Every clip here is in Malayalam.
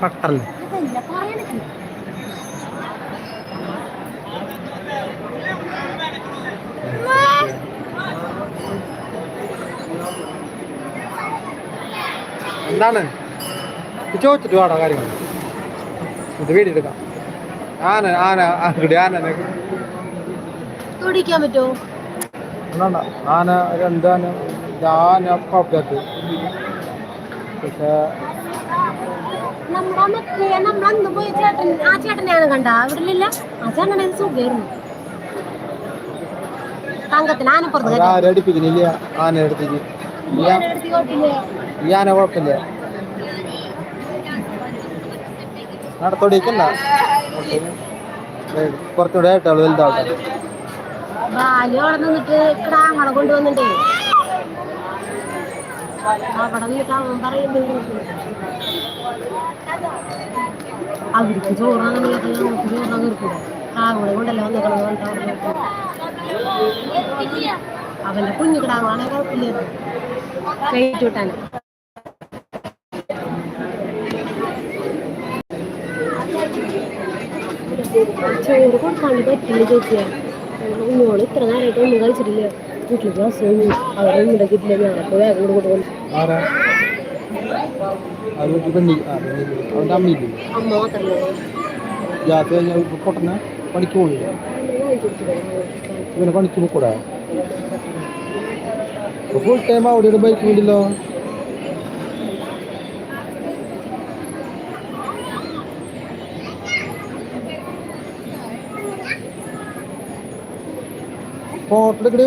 പട്ടല്ലേ എന്താണ്? ചോദിച്ചിട്ട് വേണോ കാര്യങ്ങൾ. ഇത് വീടെടുക്കാം. ആന ആന ആനയുടെ ആന തുടിക്കാൻ പറ്റുമോ? ആന രണ്ട് ആന ആന പക്ഷേ നമ്മുടെ മറ്റേ നമ്മൾ അന്ന് പോയ ചേട്ടൻ ആ ചേട്ടനെയാണ് കണ്ട. അവിടെ ഇല്ല ആ ചേട്ടനെ സുഖമായിരുന്നു തങ്കത്തിന് ആനപ്പുറത്ത് കയറ്റാൻ. ആരും അടുപ്പിക്കുന്നില്ല? ആന എടുത്തേക്ക് ഈ ആ- എടുത്ത് കൊട്ടില്ലേ? ഈ ആന കുഴപ്പമില്ല. നടത്തോടിക്കണ്ട കുറച്ചുകൂടെ ആയിട്ടാണ് വലുതാവട്ടെ. ബാലു അവിടെ നിന്നിട്ട് കിടാങ്ങളെ കൊണ്ടുവന്നിട്ടേ. അവിടെ നിന്നിട്ട് അവൻ പറയുന്നത് അവർക്ക് ചോറാണ് നമുക്ക് ചോറാൻ നിർത്തില്ല കിടാങ്ങളെ കൊണ്ടല്ലേ വന്നിക്കണം പറഞ്ഞിട്ട് അവിടെ നിർത്തി. അവന്റെ കുഞ്ഞു കിടാങ്ങളാണെ കുഴപ്പമില്ലായിരുന്നു കയറ്റി വിട്ടാന് ചോറ് കൊടുക്കാണ്ട് പറ്റില്ല ചേച്ചിയാണ് ഉമ്മോള് ഇത്ര നേരമായിട്ട് ഒന്നും കഴിച്ചിട്ടില്ല വീട്ടിലേക്ക് അസുഖം അവരെ ഉണ്ടാക്കിയിട്ടില്ല ഞാനപ്പോൾ വേഗം കൂടെ കൊടുക്കും അവന്റെ അമ്മയില്ലേ? ജാതി കഴിഞ്ഞാൽ പൊട്ടനെ പണിക്ക് പോകില്ല ഇവനെ പണിക്ക് പോക്കൂടാ? ഫുൾ ടൈം അവിടെ ബൈക്ക് വേണ്ടില്ലോ ഫോട്ടോ എടുക്കണേ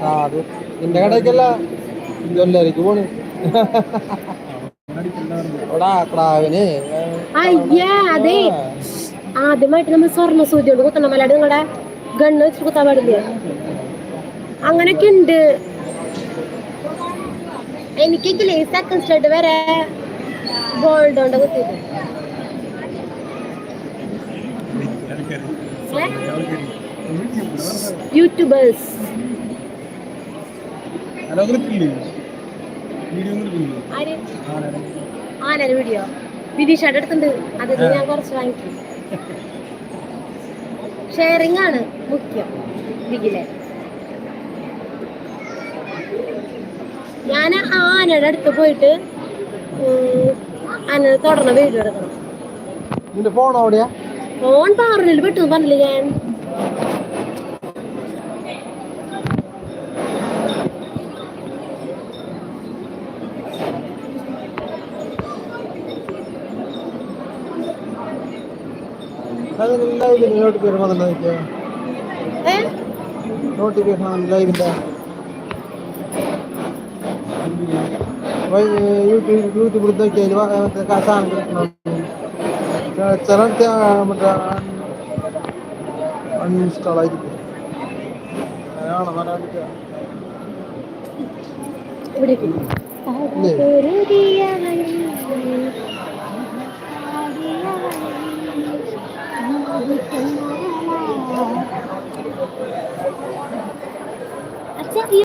സാധു നിന്റെ കടയ്ക്കല്ല. ജ്വല്ലറിക്ക് പോണ്. അതെ. ആദ്യമായിട്ട് നമ്മൾ സ്വർണ സൂചി കൊണ്ട് കുത്തണം. അല്ലാണ്ട് നിങ്ങളുടെ ഗണ്ണ് വെച്ച് കുത്താൻ പാടില്ലേ? അങ്ങനൊക്കെ ഉണ്ട്. എനിക്കെങ്കിലേ സെക്കൻഡ് സ്റ്റഡ് വരെ ഗോൾഡ് കൊണ്ട് യൂട്യൂബേഴ്സ്. ആര്? വീഡിയോ? വിനീഷയുടെ അടുത്തുണ്ട്. അത് ഞാൻ കുറച്ച് വാങ്ങിക്കും. ഷെയറിംഗ് ആണ് മുഖ്യം. ബിഗിലെ ഞാൻ ആനയുടെ അടുത്ത് പോയിട്ട് ആന തുടർന്ന് വീഡിയോ എടുക്കണം. ഫോൺ പറഞ്ഞില്ല പെട്ടെന്ന് പറഞ്ഞില്ല ഞാൻ? ലൈവിന്റെ നോട്ടിഫിക്കേഷൻ വന്നിട്ടുണ്ടോ നിനക്ക് ഏ നോട്ടിഫിക്കേഷൻ ലൈവിന്റെ യൂട്യൂബ് യൂട്യൂബിൽ നോക്കിയാൽ മറ്റേ സാധനം കിട്ടണം ചില മറ്റേ അൺഇൻസ്റ്റാൾ ആയിരിക്കും അങ്ങനെയാണോ പറയാൻ ഇവിടെ ഇല്ലേ? അച്ഛാ